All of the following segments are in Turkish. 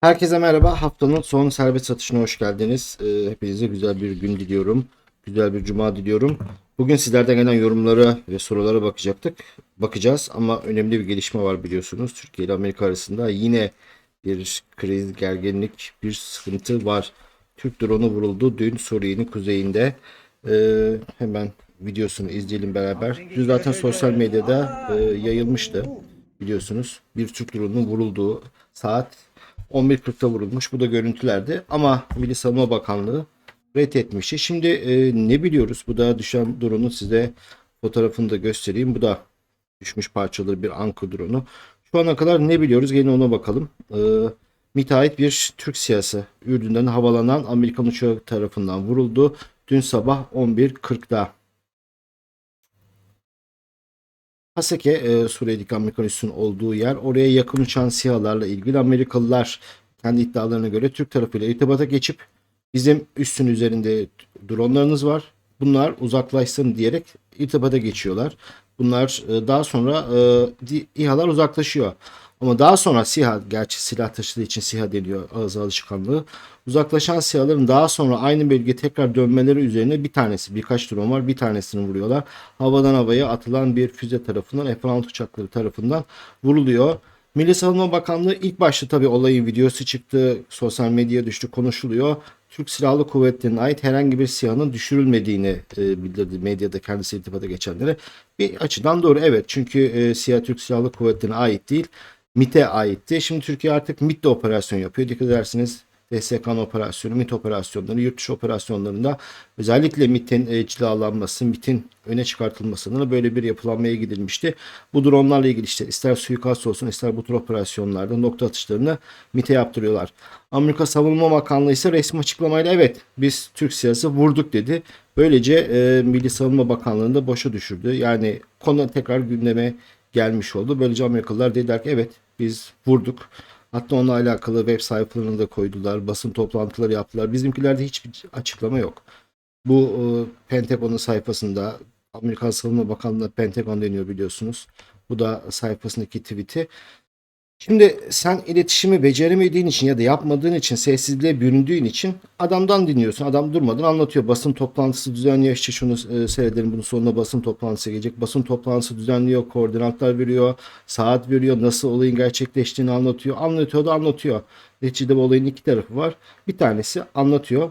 Herkese merhaba. Haftanın son serbest satışına hoş geldiniz. Ee, hepinize güzel bir gün diliyorum. Güzel bir cuma diliyorum. Bugün sizlerden gelen yorumlara ve sorulara bakacaktık. Bakacağız ama önemli bir gelişme var biliyorsunuz. Türkiye ile Amerika arasında yine bir kriz, gerginlik, bir sıkıntı var. Türk drone'u vuruldu dün Suriye'nin kuzeyinde. Ee, hemen videosunu izleyelim beraber. Dün zaten sosyal medyada e, yayılmıştı biliyorsunuz. Bir Türk drone'unun vurulduğu saat 11.40'da vurulmuş. Bu da görüntülerdi. Ama Milli Savunma Bakanlığı reddetmişti. Şimdi e, ne biliyoruz? Bu da düşen drone'un size fotoğrafını da göstereyim. Bu da düşmüş parçaları bir Anka drone'u. Şu ana kadar ne biliyoruz? Gelin ona bakalım. E, MİT'e ait bir Türk siyasi Ürdün'den havalanan Amerikan uçağı tarafından vuruldu. Dün sabah 11.40'da. Haseke e, Suriye'deki Amerikan üssünün olduğu yer. Oraya yakın uçan SİHA'larla ilgili Amerikalılar kendi iddialarına göre Türk tarafıyla irtibata geçip bizim üssün üzerinde dronlarınız var. Bunlar uzaklaşsın diyerek irtibata geçiyorlar. Bunlar e, daha sonra e, İHA'lar uzaklaşıyor. Ama daha sonra SİHA, gerçi silah taşıdığı için SİHA deniyor ağız alışkanlığı. Uzaklaşan SİHA'ların daha sonra aynı bölgeye tekrar dönmeleri üzerine bir tanesi, birkaç drone var, bir tanesini vuruyorlar. Havadan havaya atılan bir füze tarafından, F-16 uçakları tarafından vuruluyor. Milli Savunma Bakanlığı ilk başta tabii olayın videosu çıktı, sosyal medyaya düştü, konuşuluyor. Türk Silahlı Kuvvetleri'ne ait herhangi bir SİHA'nın düşürülmediğini e, bildirdi medyada kendisi irtibata geçenlere. Bir açıdan doğru evet çünkü e, SİHA Türk Silahlı Kuvvetleri'ne ait değil. MİT'e aitti. Şimdi Türkiye artık MİT'le operasyon yapıyor. Dikkat edersiniz DSK'nın operasyonu, MİT operasyonları, yurt dışı operasyonlarında özellikle MİT'in e, cilalanması, MİT'in öne çıkartılmasına böyle bir yapılanmaya gidilmişti. Bu dronlarla ilgili işte ister suikast olsun ister bu tür operasyonlarda nokta atışlarını MİT'e yaptırıyorlar. Amerika Savunma Bakanlığı ise resmi açıklamayla evet biz Türk siyasi vurduk dedi. Böylece e, Milli Savunma Bakanlığı'nı da boşa düşürdü. Yani konu tekrar gündeme gelmiş oldu. Böylece Amerikalılar dediler ki evet biz vurduk. Hatta onunla alakalı web sayfalarını da koydular. Basın toplantıları yaptılar. Bizimkilerde hiçbir açıklama yok. Bu e, Pentagon'un sayfasında Amerikan Savunma Bakanlığı'na Pentagon deniyor biliyorsunuz. Bu da sayfasındaki tweet'i. Şimdi sen iletişimi beceremediğin için ya da yapmadığın için sessizliğe büründüğün için adamdan dinliyorsun. Adam durmadan anlatıyor. Basın toplantısı düzenliyor. İşte şunu e, seyredelim bunun sonunda basın toplantısı gelecek. Basın toplantısı düzenliyor. Koordinatlar veriyor. Saat veriyor. Nasıl olayın gerçekleştiğini anlatıyor. Anlatıyor da anlatıyor. Neticede bu olayın iki tarafı var. Bir tanesi anlatıyor.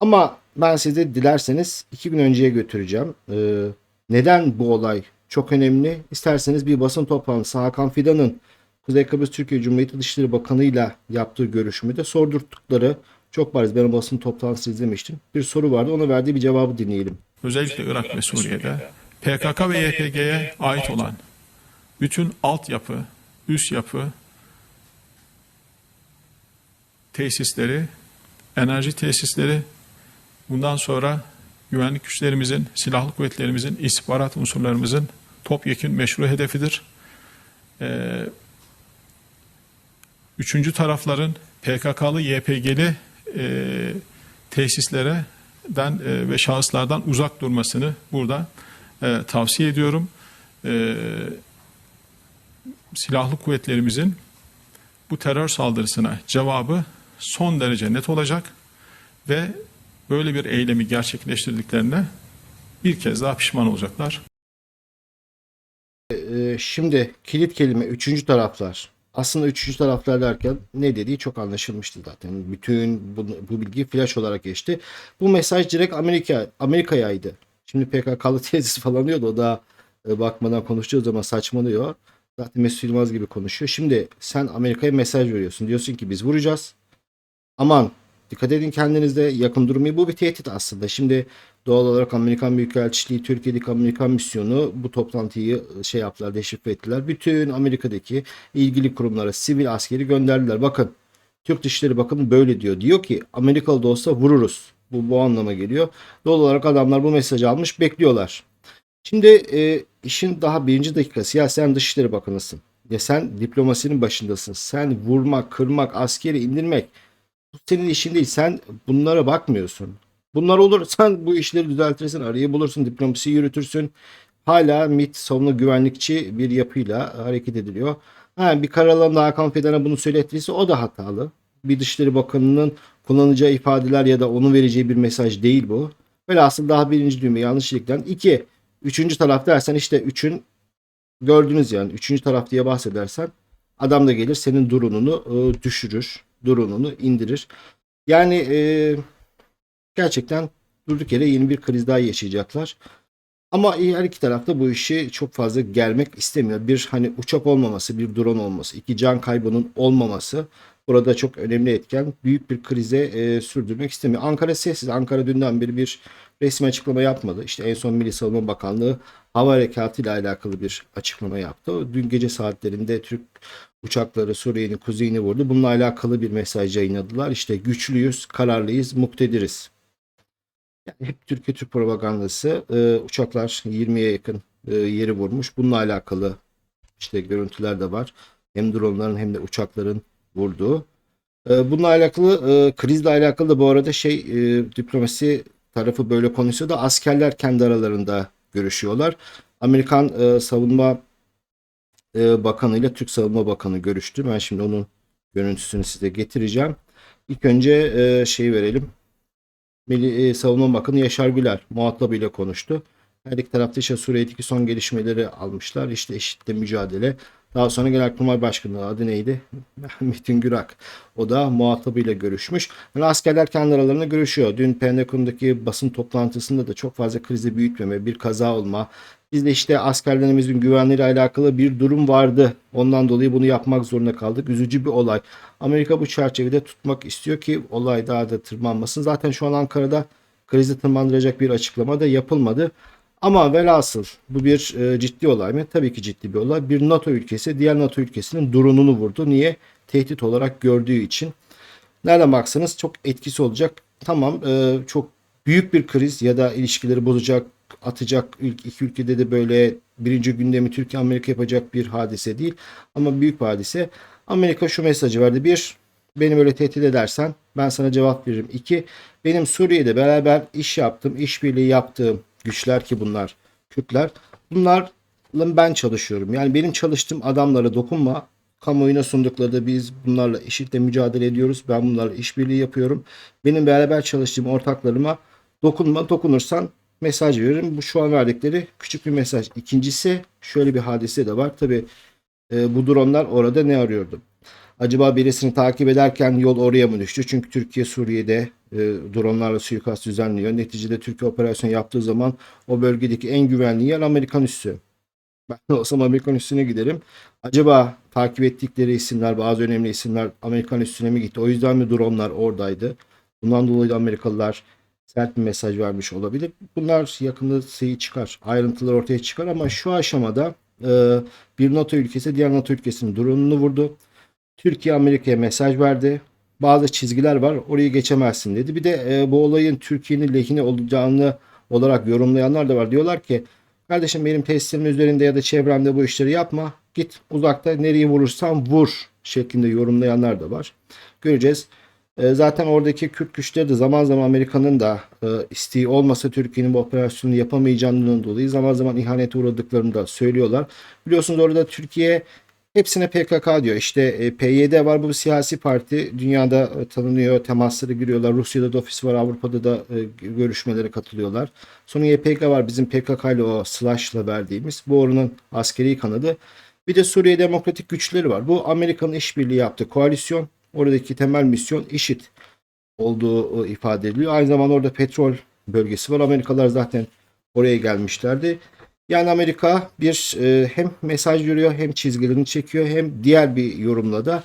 Ama ben size dilerseniz iki gün önceye götüreceğim. Ee, neden bu olay çok önemli? İsterseniz bir basın toplantısı Hakan Fidan'ın Kuzey Kıbrıs Türkiye Cumhuriyeti Dışişleri Bakanı ile yaptığı görüşmede sordurttukları çok bariz. Ben o basın toplantısı izlemiştim. Bir soru vardı. Ona verdiği bir cevabı dinleyelim. özellikle Irak ve Suriye'de PKK ve YPG'ye ait olan bütün altyapı, üst yapı, tesisleri, enerji tesisleri, bundan sonra güvenlik güçlerimizin, silahlı kuvvetlerimizin, istihbarat unsurlarımızın topyekun meşru hedefidir. Ee, üçüncü tarafların PKK'lı, YPG'li e, tesislerden e, ve şahıslardan uzak durmasını burada e, tavsiye ediyorum. E, silahlı kuvvetlerimizin bu terör saldırısına cevabı son derece net olacak ve böyle bir eylemi gerçekleştirdiklerine bir kez daha pişman olacaklar. Ee, şimdi kilit kelime üçüncü taraflar. Aslında üçüncü taraflar derken ne dediği çok anlaşılmıştı zaten. Bütün bu, bu bilgi flash olarak geçti. Bu mesaj direkt Amerika Amerika'yaydı. Şimdi PKK'lı tesis falan diyordu. O da e, bakmadan konuştuğu zaman saçmalıyor. Zaten Mesut Yılmaz gibi konuşuyor. Şimdi sen Amerika'ya mesaj veriyorsun. Diyorsun ki biz vuracağız. Aman dikkat edin kendinizde yakın durmayı. Bu bir tehdit aslında. Şimdi doğal olarak Amerikan Büyükelçiliği, Türkiye'deki Amerikan misyonu bu toplantıyı şey yaptılar, deşifre ettiler. Bütün Amerika'daki ilgili kurumlara sivil askeri gönderdiler. Bakın Türk Dışişleri Bakanı böyle diyor. Diyor ki Amerikalı da olsa vururuz. Bu, bu anlama geliyor. Doğal olarak adamlar bu mesajı almış bekliyorlar. Şimdi e, işin daha birinci dakikası ya sen Dışişleri Bakanısın. Ya sen diplomasinin başındasın. Sen vurmak, kırmak, askeri indirmek bu senin işin değil. Sen bunlara bakmıyorsun. Bunlar olur. Sen bu işleri düzeltirsin. Arayı bulursun. Diplomasi yürütürsün. Hala MİT savunma güvenlikçi bir yapıyla hareket ediliyor. Ha, bir karar alanında Hakan Fidan'a bunu söylettiyse o da hatalı. bir Dışişleri Bakanı'nın kullanacağı ifadeler ya da onun vereceği bir mesaj değil bu. Velhasıl daha birinci düğme yanlışlıkla. iki Üçüncü taraf dersen işte üçün gördünüz yani. Üçüncü taraf diye bahsedersen adam da gelir senin durununu e, düşürür. Durununu indirir. Yani e, gerçekten durduk yere yeni bir kriz daha yaşayacaklar. Ama her iki tarafta bu işi çok fazla gelmek istemiyor. Bir hani uçak olmaması, bir drone olması, iki can kaybının olmaması burada çok önemli etken. Büyük bir krize e, sürdürmek istemiyor. Ankara sessiz. Ankara dünden beri bir resmi açıklama yapmadı. İşte en son Milli Savunma Bakanlığı hava harekatı ile alakalı bir açıklama yaptı. Dün gece saatlerinde Türk uçakları Suriye'nin kuzeyini vurdu. Bununla alakalı bir mesaj yayınladılar. İşte güçlüyüz, kararlıyız, muktediriz. Yani hep Türkiye Türk propagandası. Ee, uçaklar 20'ye yakın e, yeri vurmuş. Bununla alakalı işte görüntüler de var. Hem dronların hem de uçakların vurduğu. Ee, bununla alakalı e, krizle alakalı da bu arada şey e, diplomasi tarafı böyle konuşuyor da askerler kendi aralarında görüşüyorlar. Amerikan e, savunma e, bakanı ile Türk Savunma Bakanı görüştü. Ben şimdi onun görüntüsünü size getireceğim. İlk önce e, şey verelim. Milli e, Savunma Bakanı Yaşar Güler muhatabıyla konuştu. Her iki tarafta işte Suriye'deki son gelişmeleri almışlar. İşte eşitle mücadele. Daha sonra Genelkurmay Başkanı adı neydi? Metin Gürak. O da muhatabıyla görüşmüş. Yani askerler kendi aralarında görüşüyor. Dün Pentagon'daki basın toplantısında da çok fazla krizi büyütmeme, bir kaza olma. Bizde işte askerlerimizin güvenliğiyle alakalı bir durum vardı. Ondan dolayı bunu yapmak zorunda kaldık. Üzücü bir olay. Amerika bu çerçevede tutmak istiyor ki olay daha da tırmanmasın. Zaten şu an Ankara'da krizi tırmandıracak bir açıklama da yapılmadı. Ama velhasıl bu bir e, ciddi olay mı? Tabii ki ciddi bir olay. Bir NATO ülkesi diğer NATO ülkesinin durununu vurdu. Niye? Tehdit olarak gördüğü için. Nereden baksanız çok etkisi olacak. Tamam e, çok büyük bir kriz ya da ilişkileri bozacak, atacak ülke, iki ülkede de böyle birinci gündemi Türkiye Amerika yapacak bir hadise değil. Ama büyük bir hadise. Amerika şu mesajı verdi. Bir, beni böyle tehdit edersen ben sana cevap veririm. İki, benim Suriye'de beraber iş yaptığım, işbirliği yaptığım güçler ki bunlar Kürtler. Bunlarla ben çalışıyorum. Yani benim çalıştığım adamlara dokunma. Kamuoyuna sundukları biz bunlarla IŞİD'le mücadele ediyoruz. Ben bunlarla işbirliği yapıyorum. Benim beraber çalıştığım ortaklarıma dokunma. Dokunursan mesaj veririm. Bu şu an verdikleri küçük bir mesaj. İkincisi şöyle bir hadise de var. Tabi e, bu dronlar orada ne arıyordu? Acaba birisini takip ederken yol oraya mı düştü? Çünkü Türkiye Suriye'de e, dronlarla suikast düzenliyor. Neticede Türkiye operasyon yaptığı zaman o bölgedeki en güvenli yer Amerikan üssü. Ben de olsam Amerikan üssüne giderim. Acaba takip ettikleri isimler, bazı önemli isimler Amerikan üssüne mi gitti? O yüzden mi dronlar oradaydı? Bundan dolayı Amerikalılar sert bir mesaj vermiş olabilir. Bunlar yakında şeyi çıkar. Ayrıntılar ortaya çıkar ama şu aşamada e, bir NATO ülkesi diğer NATO ülkesinin drone'unu vurdu. Türkiye Amerika'ya mesaj verdi. Bazı çizgiler var orayı geçemezsin dedi. Bir de e, bu olayın Türkiye'nin lehine olacağını olarak yorumlayanlar da var. Diyorlar ki kardeşim benim tesislerimin üzerinde ya da çevremde bu işleri yapma. Git uzakta nereyi vurursan vur şeklinde yorumlayanlar da var. Göreceğiz. E, zaten oradaki Kürt güçleri de zaman zaman Amerika'nın da e, isteği olmasa Türkiye'nin bu operasyonu yapamayacağından dolayı zaman zaman ihanete uğradıklarını da söylüyorlar. Biliyorsunuz orada Türkiye Hepsine PKK diyor. İşte e, PYD var bu bir siyasi parti. Dünyada tanınıyor, temasları giriyorlar. Rusya'da da ofis var, Avrupa'da da görüşmelere katılıyorlar. Sonra YPG var bizim PKK ile o slash'la verdiğimiz. Bu oranın askeri kanadı. Bir de Suriye Demokratik Güçleri var. Bu Amerika'nın işbirliği yaptığı koalisyon. Oradaki temel misyon IŞİD olduğu ifade ediliyor. Aynı zamanda orada petrol bölgesi var. Amerikalılar zaten oraya gelmişlerdi. Yani Amerika bir e, hem mesaj veriyor hem çizgilerini çekiyor hem diğer bir yorumla da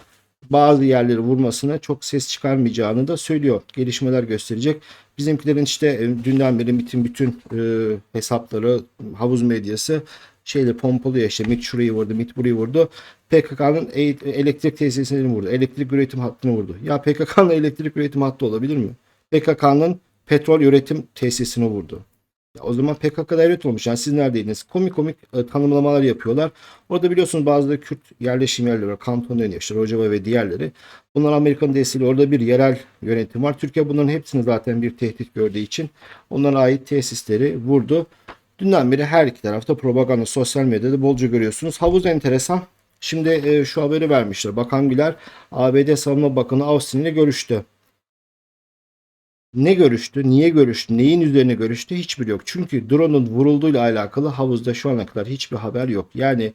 bazı yerleri vurmasına çok ses çıkarmayacağını da söylüyor. Gelişmeler gösterecek. Bizimkilerin işte e, dünden beri bütün bütün e, hesapları havuz medyası şeyle pompalıyor işte MIT şurayı vurdu, MIT burayı vurdu. PKK'nın elektrik tesisini vurdu. Elektrik üretim hattını vurdu. Ya PKK'nın elektrik üretim hattı olabilir mi? PKK'nın petrol üretim tesisini vurdu. Ya o zaman PKK devlet olmuş. Yani siz neredeydiniz? Komik komik e, tanımlamalar yapıyorlar. Orada biliyorsunuz bazı Kürt yerleşim yerleri var. Kanton deniyor işte Rojava ve diğerleri. Bunlar Amerikan desteğiyle orada bir yerel yönetim var. Türkiye bunların hepsini zaten bir tehdit gördüğü için onlara ait tesisleri vurdu. Dünden beri her iki tarafta propaganda sosyal medyada bolca görüyorsunuz. Havuz enteresan. Şimdi e, şu haberi vermişler. Bakan Güler ABD Savunma Bakanı Austin ile görüştü. Ne görüştü? Niye görüştü? Neyin üzerine görüştü? Hiçbir yok. Çünkü drone'un vurulduğuyla alakalı havuzda şu ana kadar hiçbir haber yok. Yani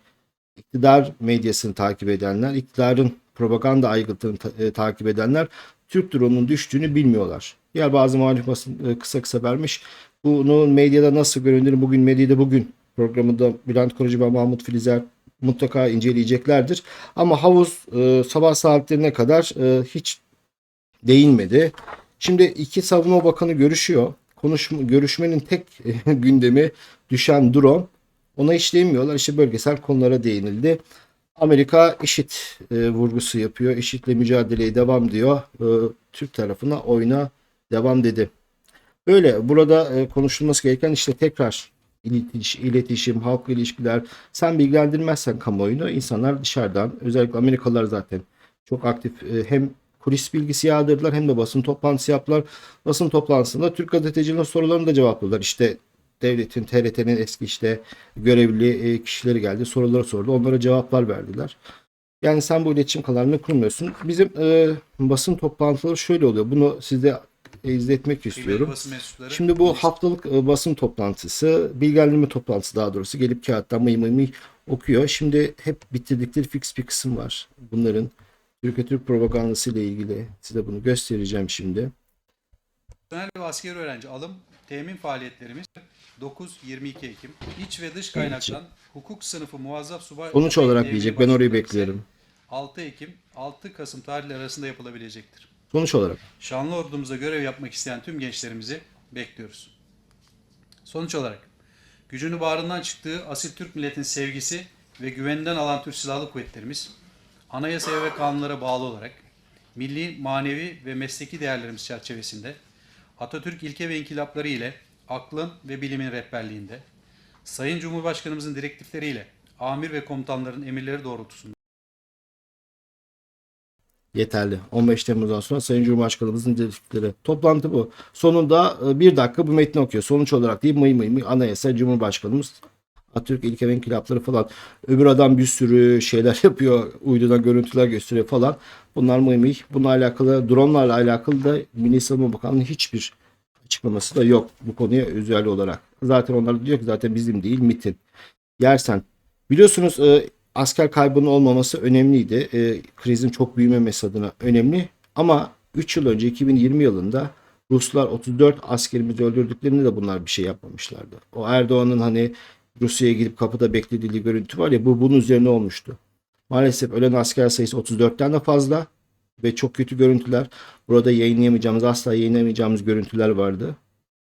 iktidar medyasını takip edenler, iktidarın propaganda aygıtını ta- e, takip edenler Türk drone'un düştüğünü bilmiyorlar. Diğer bazı muhalif basın e, kısa kısa vermiş. Bunu medyada nasıl görünür? Bugün medyada bugün programında Bülent Korucu ve Mahmut Filizer mutlaka inceleyeceklerdir. Ama havuz e, sabah saatlerine kadar e, hiç değinmedi. Şimdi iki savunma bakanı görüşüyor. Konuşma, görüşmenin tek gündemi düşen drone. Ona hiç değinmiyorlar. İşte bölgesel konulara değinildi. Amerika işit e, vurgusu yapıyor. İşitle mücadeleye devam diyor. E, Türk tarafına oyuna devam dedi. Böyle burada e, konuşulması gereken işte tekrar iletiş, iletişim, halk ilişkiler. Sen bilgilendirmezsen kamuoyunu insanlar dışarıdan özellikle Amerikalılar zaten çok aktif e, hem kulis bilgisi yağdırdılar hem de basın toplantısı yaptılar. Basın toplantısında Türk gazetecilerin sorularını da cevapladılar. İşte devletin, TRT'nin eski işte görevli e, kişileri geldi. Soruları sordu. Onlara cevaplar verdiler. Yani sen bu iletişim kanalını kurmuyorsun. Bizim e, basın toplantıları şöyle oluyor. Bunu size izletmek istiyorum. Şimdi bu haftalık e, basın toplantısı, bilgilendirme toplantısı daha doğrusu gelip kağıttan mıy mıy mıy okuyor. Şimdi hep bitirdikleri fix bir kısım var. Bunların Türkiye Türk propagandası ile ilgili size bunu göstereceğim şimdi. Personel ve askeri öğrenci alım temin faaliyetlerimiz 9-22 Ekim. İç ve dış kaynaktan hukuk sınıfı muazzaf subay Sonuç olarak diyecek ben orayı bekliyorum. 6 Ekim 6 Kasım tarihleri arasında yapılabilecektir. Sonuç olarak. Şanlı ordumuzda görev yapmak isteyen tüm gençlerimizi bekliyoruz. Sonuç olarak gücünü bağrından çıktığı asil Türk milletin sevgisi ve güveninden alan Türk Silahlı Kuvvetlerimiz anayasaya ve kanunlara bağlı olarak milli, manevi ve mesleki değerlerimiz çerçevesinde Atatürk ilke ve inkılapları ile aklın ve bilimin rehberliğinde Sayın Cumhurbaşkanımızın direktifleriyle amir ve komutanların emirleri doğrultusunda Yeterli. 15 Temmuz'dan sonra Sayın Cumhurbaşkanımızın dedikleri. Toplantı bu. Sonunda e, bir dakika bu metni okuyor. Sonuç olarak değil mıy mıy mıy anayasa Cumhurbaşkanımız Atatürk ilke ve inkılapları falan. Öbür adam bir sürü şeyler yapıyor. Uydudan görüntüler gösteriyor falan. Bunlar mıy mıy. Bununla alakalı dronlarla alakalı da Milli Savunma Bakanlığı'nın hiçbir açıklaması da yok bu konuya özel olarak. Zaten onlar diyor ki zaten bizim değil MIT'in. Yersen. Biliyorsunuz e, asker kaybının olmaması önemliydi. E, krizin çok büyümemesi adına önemli. Ama 3 yıl önce 2020 yılında Ruslar 34 askerimizi öldürdüklerinde de bunlar bir şey yapmamışlardı. O Erdoğan'ın hani Rusya'ya gidip kapıda beklediği görüntü var ya bu bunun üzerine olmuştu. Maalesef ölen asker sayısı 34'ten de fazla ve çok kötü görüntüler. Burada yayınlayamayacağımız, asla yayınlayamayacağımız görüntüler vardı.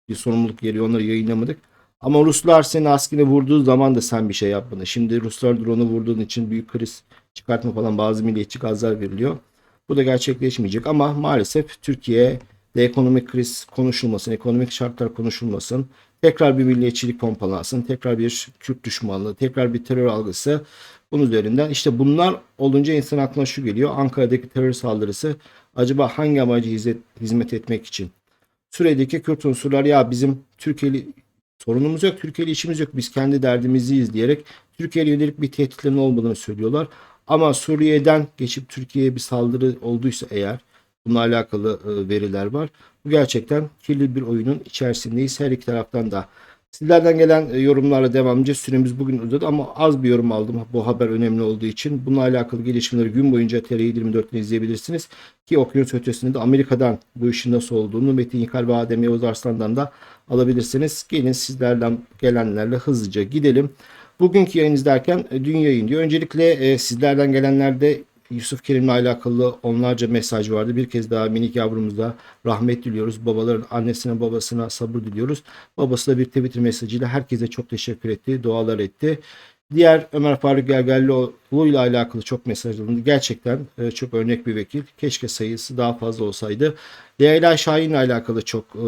Bir sorumluluk geliyor onları yayınlamadık. Ama Ruslar senin askeri vurduğu zaman da sen bir şey yapmadın. Şimdi Ruslar drone'u vurduğun için büyük kriz çıkartma falan bazı milliyetçi gazlar veriliyor. Bu da gerçekleşmeyecek ama maalesef Türkiye'de ekonomik kriz konuşulmasın, ekonomik şartlar konuşulmasın. Tekrar bir milliyetçilik pompalansın, tekrar bir Kürt düşmanlığı, tekrar bir terör algısı. Bunun üzerinden işte bunlar olunca insan aklına şu geliyor. Ankara'daki terör saldırısı acaba hangi amacı hizmet etmek için? Suriye'deki Kürt unsurlar ya bizim Türkiye'li sorunumuz yok, Türkiye'li işimiz yok, biz kendi derdimiziyiz diyerek Türkiye'ye yönelik bir tehditlerin olmadığını söylüyorlar. Ama Suriye'den geçip Türkiye'ye bir saldırı olduysa eğer bununla alakalı e, veriler var. Bu gerçekten kirli bir oyunun içerisindeyiz her iki taraftan da. Sizlerden gelen e, yorumlarla devam edeceğiz. Süremiz bugün uzadı ama az bir yorum aldım. Bu haber önemli olduğu için. Bununla alakalı gelişmeleri gün boyunca TR24'ten izleyebilirsiniz. Ki okyanus ötesinde de Amerika'dan bu işin nasıl olduğunu Metin Yıkar ve Adem Yavuz Arslan'dan da alabilirsiniz. Gelin sizlerden gelenlerle hızlıca gidelim. Bugünkü yayın izlerken e, dün yayın diyor. Öncelikle e, sizlerden gelenlerde Yusuf Kerim'le alakalı onlarca mesaj vardı. Bir kez daha minik yavrumuza rahmet diliyoruz. Babaların annesine babasına sabır diliyoruz. Babası da bir Twitter mesajıyla herkese çok teşekkür etti. Dualar etti. Diğer Ömer Faruk Gergerlioğlu ile alakalı çok mesaj alındı. Gerçekten e, çok örnek bir vekil. Keşke sayısı daha fazla olsaydı. Leyla Şahin ile alakalı çok e,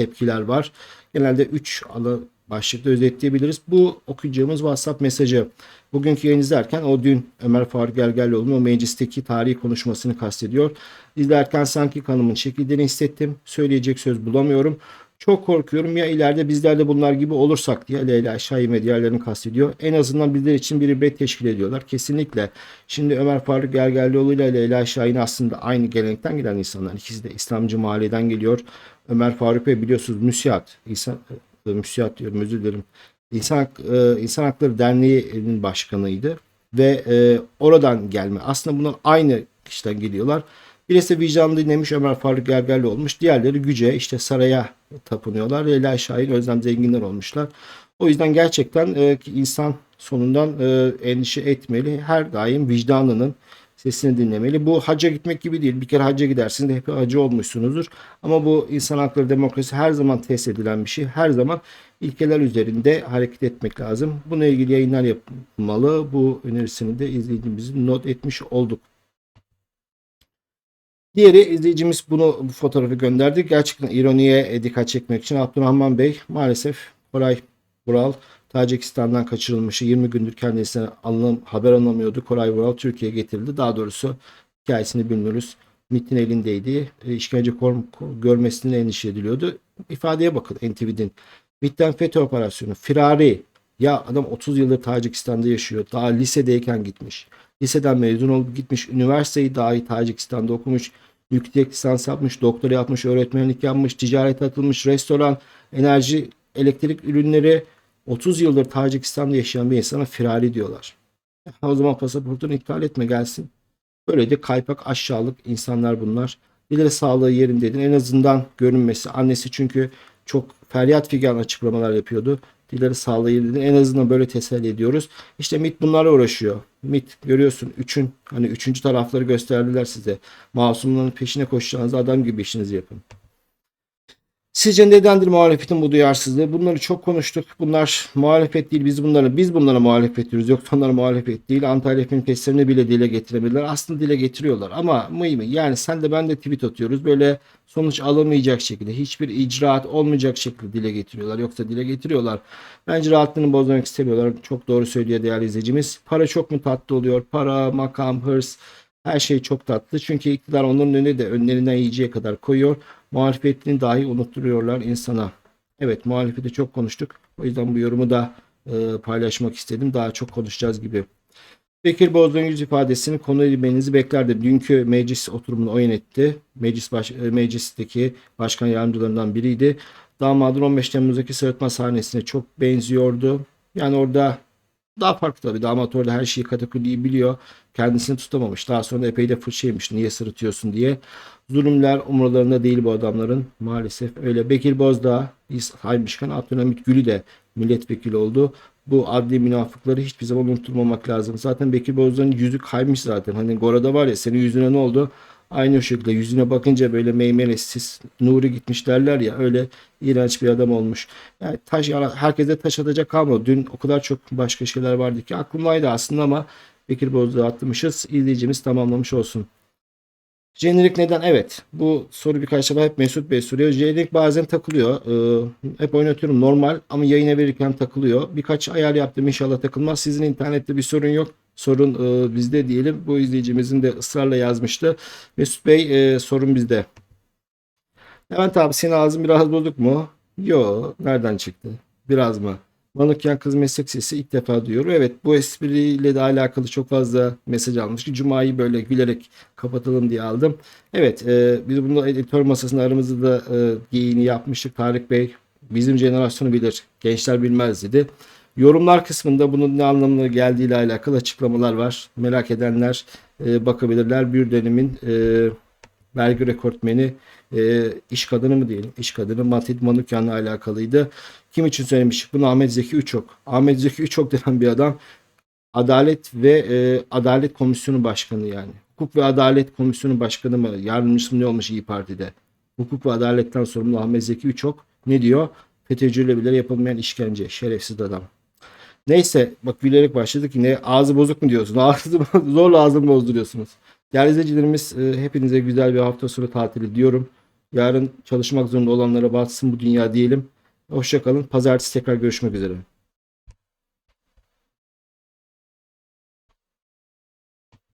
tepkiler var. Genelde 3 ana başlıkta özetleyebiliriz. Bu okuyacağımız WhatsApp mesajı. Bugünkü yayın izlerken o dün Ömer Faruk Gergerlioğlu'nun o meclisteki tarihi konuşmasını kastediyor. İzlerken sanki kanımın çekildiğini hissettim. Söyleyecek söz bulamıyorum. Çok korkuyorum ya ileride bizler de bunlar gibi olursak diye Leyla Şahin ve diğerlerini kastediyor. En azından bizler için bir ibret teşkil ediyorlar. Kesinlikle. Şimdi Ömer Faruk Gergerlioğlu ile Leyla Şahin aslında aynı gelenekten gelen insanlar. İkisi de İslamcı mahalleden geliyor. Ömer Faruk Bey biliyorsunuz müsiat. İnsan, e, müsiat diyorum özür dilerim. İnsan, e, İnsan Hakları Derneği'nin başkanıydı. Ve e, oradan gelme. Aslında bunlar aynı kişiden geliyorlar. Birisi vicdanlı dinlemiş Ömer Faruk Gergerli olmuş. Diğerleri güce işte saraya tapınıyorlar. Leyla Şahin Özlem Zenginler olmuşlar. O yüzden gerçekten e, insan sonundan e, endişe etmeli. Her daim vicdanının sesini dinlemeli. Bu hacca gitmek gibi değil. Bir kere hacca gidersiniz de hep hacı olmuşsunuzdur. Ama bu insan hakları demokrasi her zaman test edilen bir şey. Her zaman ilkeler üzerinde hareket etmek lazım. Buna ilgili yayınlar yapılmalı. Bu önerisini de izleyicimizin not etmiş olduk. Diğeri izleyicimiz bunu bu fotoğrafı gönderdi. Gerçekten ironiye dikkat çekmek için Abdurrahman Bey maalesef Koray Vural Tacikistan'dan kaçırılmışı 20 gündür kendisine anlam, haber anlamıyordu. Koray Vural Türkiye'ye getirildi. Daha doğrusu hikayesini bilmiyoruz. MIT'in elindeydi. E, işkence görmesinden endişe ediliyordu. İfadeye bakın NTV'nin. MIT'ten FETÖ operasyonu. Firari. Ya adam 30 yıldır Tacikistan'da yaşıyor. Daha lisedeyken gitmiş. Liseden mezun olup gitmiş. Üniversiteyi dahi Tacikistan'da okumuş. Yüksek lisans yapmış. Doktora yapmış. Öğretmenlik yapmış. Ticaret atılmış. Restoran, enerji, elektrik ürünleri. 30 yıldır Tacikistan'da yaşayan bir insana firari diyorlar. O zaman pasaportunu iptal etme gelsin. Böyle de kaypak aşağılık insanlar bunlar. Birileri sağlığı yerindeydi. En azından görünmesi. Annesi çünkü çok feryat figan açıklamalar yapıyordu. Dileri sağlığı yerinde. En azından böyle teselli ediyoruz. İşte MIT bunlarla uğraşıyor. MIT görüyorsun. Üçün hani üçüncü tarafları gösterdiler size. Masumların peşine koşacağınız adam gibi işinizi yapın. Sizce nedendir muhalefetin bu duyarsızlığı? Bunları çok konuştuk. Bunlar muhalefet değil. Biz bunları biz bunlara muhalefet diyoruz. Yoksa onlar muhalefet değil. Antalya Film bile dile getiremediler. Aslında dile getiriyorlar. Ama mıy mı? Yani sen de ben de tweet atıyoruz. Böyle sonuç alamayacak şekilde, hiçbir icraat olmayacak şekilde dile getiriyorlar. Yoksa dile getiriyorlar. Bence rahatlığını bozmak istemiyorlar. Çok doğru söylüyor değerli izleyicimiz. Para çok mu tatlı oluyor? Para, makam, hırs her şey çok tatlı. Çünkü iktidar onların önüne de önlerinden yiyeceği kadar koyuyor. Muhalefetini dahi unutturuyorlar insana. Evet muhalefeti çok konuştuk. O yüzden bu yorumu da e, paylaşmak istedim. Daha çok konuşacağız gibi. Bekir Bozdağ'ın yüz ifadesini konu edilmenizi beklerdi. Dünkü meclis oturumunu o yönetti. Meclis baş, e, meclisteki başkan yardımcılarından biriydi. Damadın 15 Temmuz'daki sırıtma sahnesine çok benziyordu. Yani orada daha farklı tabii. Damat orada her şeyi kategoriyi biliyor. Kendisini tutamamış. Daha sonra epey de fırça yemiş. Niye sırıtıyorsun diye. Zulümler umurlarında değil bu adamların. Maalesef öyle. Bekir Bozdağ, Saymışkan, Abdülhamit Gülü de milletvekili oldu. Bu adli münafıkları hiçbir zaman unutulmamak lazım. Zaten Bekir Bozdağ'ın yüzü kaymış zaten. Hani Gora'da var ya senin yüzüne ne oldu? Aynı o şekilde yüzüne bakınca böyle meymenesiz Nuri gitmiş derler ya öyle iğrenç bir adam olmuş. Yani taş herkese taş atacak kalmadı. Dün o kadar çok başka şeyler vardı ki aklımdaydı aslında ama Bekir Bozdağ'ı atmışız. İzleyicimiz tamamlamış olsun. Jenerik neden? Evet. Bu soru birkaç defa hep Mesut Bey soruyor. Jenerik bazen takılıyor. Ee, hep oynatıyorum normal ama yayına verirken takılıyor. Birkaç ayar yaptım inşallah takılmaz. Sizin internette bir sorun yok. Sorun e, bizde diyelim. Bu izleyicimizin de ısrarla yazmıştı. Mesut Bey e, sorun bizde. Levent abi senin ağzın biraz bozuk mu? Yo. Nereden çıktı? Biraz mı? Manukyan Kız Meslek Sesi ilk defa duyuyor. Evet bu espriyle de alakalı çok fazla mesaj almış ki Cuma'yı böyle gülerek kapatalım diye aldım. Evet e, biz bunu editör masasında aramızda da e, geyini yapmıştık. Tarık Bey bizim jenerasyonu bilir. Gençler bilmez dedi. Yorumlar kısmında bunun ne anlamına geldiğiyle alakalı açıklamalar var. Merak edenler e, bakabilirler. Bir dönemin e, vergi rekortmeni e, iş kadını mı diyelim? İş kadını Matit Manukyan'la alakalıydı. Kim için söylemiş? Bunu Ahmet Zeki Üçok. Ahmet Zeki Üçok denen bir adam Adalet ve e, Adalet Komisyonu Başkanı yani. Hukuk ve Adalet Komisyonu Başkanı mı? Yardımcısı mı ne olmuş İyi Parti'de? Hukuk ve Adalet'ten sorumlu Ahmet Zeki Üçok ne diyor? FETÖ'cüyle bile yapılmayan işkence. Şerefsiz adam. Neyse bak gülerek başladık yine ağzı bozuk mu diyorsun? Ağzı, zorla ağzımı bozduruyorsunuz. Değerli izleyicilerimiz e, hepinize güzel bir hafta sonu tatili diyorum. Yarın çalışmak zorunda olanlara batsın bu dünya diyelim. Hoşçakalın. Pazartesi tekrar görüşmek üzere.